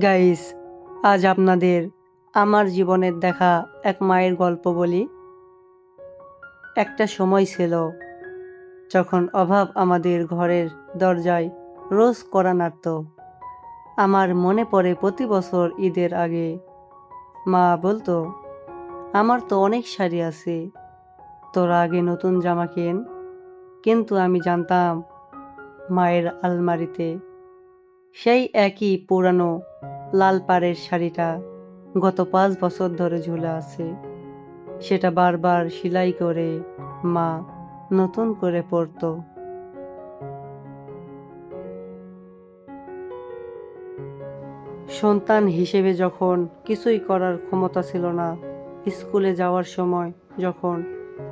Guys, আজ আপনাদের আমার জীবনের দেখা এক মায়ের গল্প বলি। একটা সময় ছিল যখন অভাব আমাদের ঘরের দরজায় রোজ করা নাড়ত। আমার মনে পড়ে প্রতি বছর ঈদের আগে মা বলতো, আমার তো অনেক শাড়ি আছে, তোরা আগে নতুন জামা কেন? কিন্তু আমি জানতাম মায়ের আলমারিতে সেই একই পুরানো লাল পাড়ের শাড়িটা গত পাঁচ বছর ধরে ঝুলে আছে। সেটা বারবার সেলাই করে মা নতুন করে পরতো। সন্তান হিসেবে যখন কিছুই করার ক্ষমতা ছিল না, স্কুলে যাওয়ার সময় যখন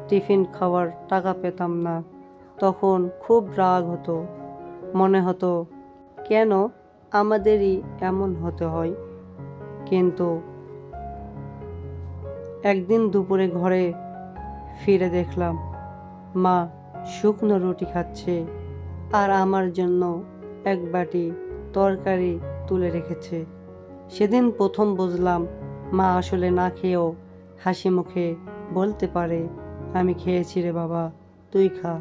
টিফিন খাওয়ার টাকা পেতাম না, তখন খুব রাগ হতো। মনে হতো কেন আমাদেরই এমন হতে হয়? কিন্তু একদিন দুপুরে ঘরে ফিরে দেখলাম, মা শুকনো রুটি খাচ্ছে আর আমার জন্য এক বাটি তরকারি তুলে রেখেছে। সেদিন প্রথম বুঝলাম, মা আসলে না খেয়েও হাসি মুখে বলতে পারে, আমি খেয়েছি রে বাবা, তুই খা।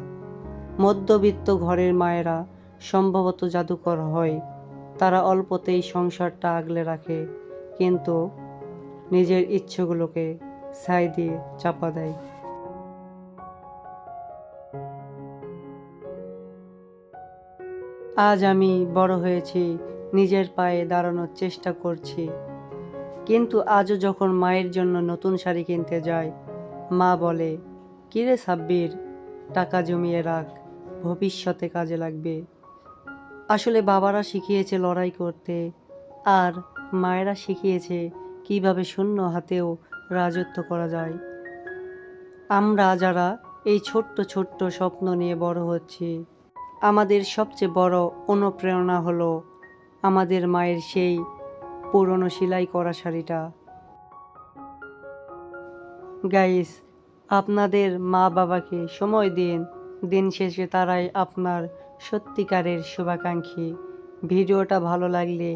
মধ্যবিত্ত ঘরের মায়েরা সম্ভবত জাদুকর হয়। তারা অল্পতেই সংসারটা আগলে রাখে, কিন্তু নিজের ইচ্ছেগুলোকে ছাই দিয়ে চাপা দেয়। আজ আমি বড় হয়েছি, নিজের পায়ে দাঁড়ানোর চেষ্টা করছি। কিন্তু আজও যখন মায়ের জন্য নতুন শাড়ি কিনতে যাই, মা বলে, কিরে সাব্বির, টাকা জমিয়ে রাখ, ভবিষ্যতে কাজে লাগবে। আসলে বাবারা শিখিয়েছে লড়াই করতে, আর মায়েরা শিখিয়েছে কীভাবে শূন্য হাতেও রাজত্ব করা যায়। আমরা যারা এই ছোট্ট ছোট্ট স্বপ্ন নিয়ে বড় হচ্ছি, আমাদের সবচেয়ে বড় অনুপ্রেরণা হলো আমাদের মায়ের সেই পুরনো সেলাই করা শাড়িটা। গাইস, আপনাদের মা বাবাকে সময় দিন দিন শেষে তারাই আপনার সত্যিকারের শুভাকাঙ্ক্ষী। ভিডিওটা ভালো লাগলে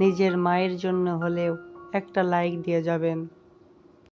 নিজের মায়ের জন্য হলেও একটা লাইক দিয়ে যাবেন।